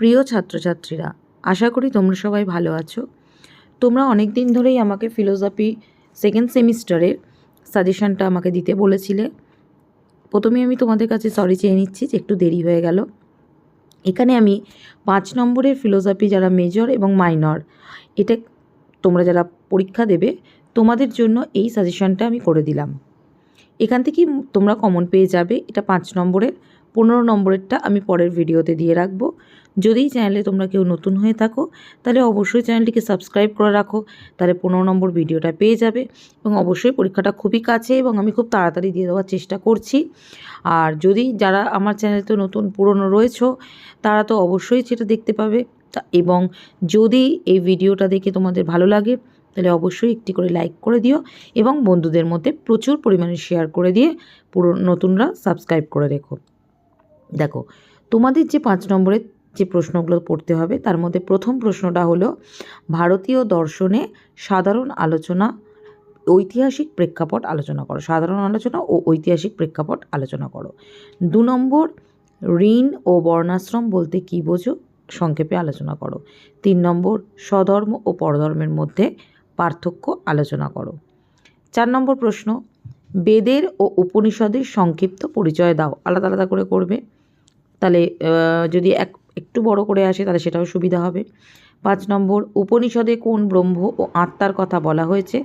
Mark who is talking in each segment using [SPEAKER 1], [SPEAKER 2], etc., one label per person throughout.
[SPEAKER 1] প্রিয় ছাত্রছাত্রীরা, আশা করি তোমরা সবাই ভালো আছো। তোমরা অনেক দিন ধরেই আমাকে ফিলোসফি সেকেন্ড সেমিস্টারের সাজেশনটা আমাকে দিতে বলেছিলে। প্রথমে আমি তোমাদের কাছে সরি চেয়ে নিচ্ছি যে একটু দেরি হয়ে গেল। এখানে আমি পাঁচ নম্বরের ফিলোসফি যারা মেজর এবং মাইনর এটা তোমরা যারা পরীক্ষা দেবে, তোমাদের জন্য এই সাজেশনটা আমি করে দিলাম। এখান থেকেই তোমরা কমন পেয়ে যাবে, এটা পাঁচ নম্বরের। পনেরো নম্বরেরটা আমি পরের ভিডিওতে দিয়ে রাখব। যদি চ্যানেলে তোমরা কেউ নতুন হয়ে থাকো, তাহলে অবশ্যই চ্যানেলটিকে সাবস্ক্রাইব করে রাখো, তাহলে পনেরো নম্বর ভিডিওটা পেয়ে যাবে এবং অবশ্যই পরীক্ষাটা খুবই কাছে এবং আমি খুব তাড়াতাড়ি দিয়ে দেওয়ার চেষ্টা করছি। আর যদি যারা আমার চ্যানেলে তো নতুন, পুরনো রয়েছো, তারা তো অবশ্যই সেটা দেখতে পাবে। এবং যদি এই ভিডিওটা দেখে তোমাদের ভালো লাগে, তাহলে অবশ্যই একটি করে লাইক করে দিও এবং বন্ধুদের মধ্যে প্রচুর পরিমাণে শেয়ার করে দিয়ে পুরো নতুনরা সাবস্ক্রাইব করে রেখো। দেখো, তোমাদের যে পাঁচ নম্বরের যে প্রশ্নগুলো পড়তে হবে, তার মধ্যে প্রথম প্রশ্নটা হলো, ভারতীয় দর্শনে সাধারণ আলোচনা, ঐতিহাসিক প্রেক্ষাপট আলোচনা করো। সাধারণ আলোচনা ও ঐতিহাসিক প্রেক্ষাপট আলোচনা করো। দু নম্বর, ঋণ ও বর্ণাশ্রম বলতে কী বোঝো? সংক্ষেপে আলোচনা করো। তিন নম্বর, স্বধর্ম ও পরধর্মের মধ্যে পার্থক্য আলোচনা করো। চার নম্বর প্রশ্ন, বেদের ও উপনিষদের সংক্ষিপ্ত পরিচয় দাও। আলাদা আলাদা করে করবে। তাহলে যদি এক, একটু বড় করে আসে তাহলে সেটাও সুবিধা হবে। পাঁচ নম্বর, উপনিষদে কোন ব্রহ্ম ও আত্মার কথা বলা হয়েছে?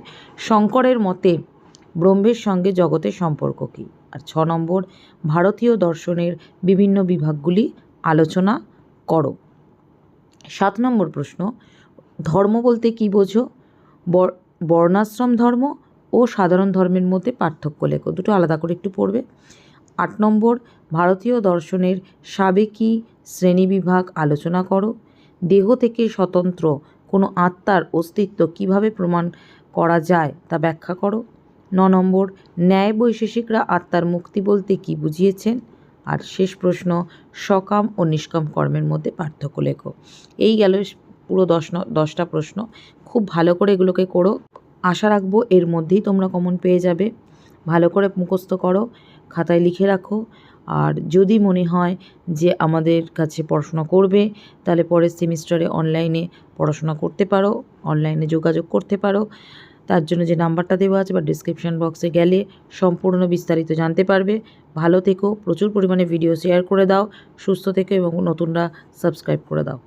[SPEAKER 1] শঙ্করের মতে ব্রহ্মের সঙ্গে জগতের সম্পর্ক কী? আর ছ নম্বর, ভারতীয় দর্শনের বিভিন্ন বিভাগগুলি আলোচনা করো। সাত নম্বর প্রশ্ন, ধর্ম বলতে কী বোঝো? বর্ণাশ্রম ধর্ম ও সাধারণ ধর্মের মধ্যে পার্থক্য লেখো। দুটো আলাদা করে একটু পড়বে। আট নম্বর, ভারতীয় দর্শনের সাবেকি শ্রেণীবিভাগ আলোচনা করো। দেহ থেকে স্বতন্ত্র কোনো আত্মার অস্তিত্ব কীভাবে প্রমাণ করা যায় তা ব্যাখ্যা করো। ন নম্বর, ন্যায় বৈশেষিকরা আত্মার মুক্তি বলতে কী বুঝিয়েছেন? আর শেষ প্রশ্ন, সকাম ও নিষ্কাম কর্মের মধ্যে পার্থক্য লেখো। এই গেল পুরো দশ দশটা প্রশ্ন। খুব ভালো করে এগুলোকে করো। আশা রাখব এর মধ্যেই তোমরা কমন পেয়ে যাবে। ভালো করে মুখস্থ করো। খাতায় লিখে রাখো। আর যদি মনে হয় যে আমাদের কাছে পড়াশোনা করবে, তাহলে পরের সেমিস্টারে অনলাইনে পড়াশোনা করতে পারো, অনলাইনে যোগাযোগ করতে পারো। তার জন্য যে নাম্বারটা দেওয়া আছে বা ডিসক্রিপশান বক্সে গেলে সম্পূর্ণ বিস্তারিত জানতে পারবে। ভালো থেকো, প্রচুর পরিমাণে ভিডিও শেয়ার করে দাও, সুস্থ থেকো এবং নতুনরা সাবস্ক্রাইব করে দাও।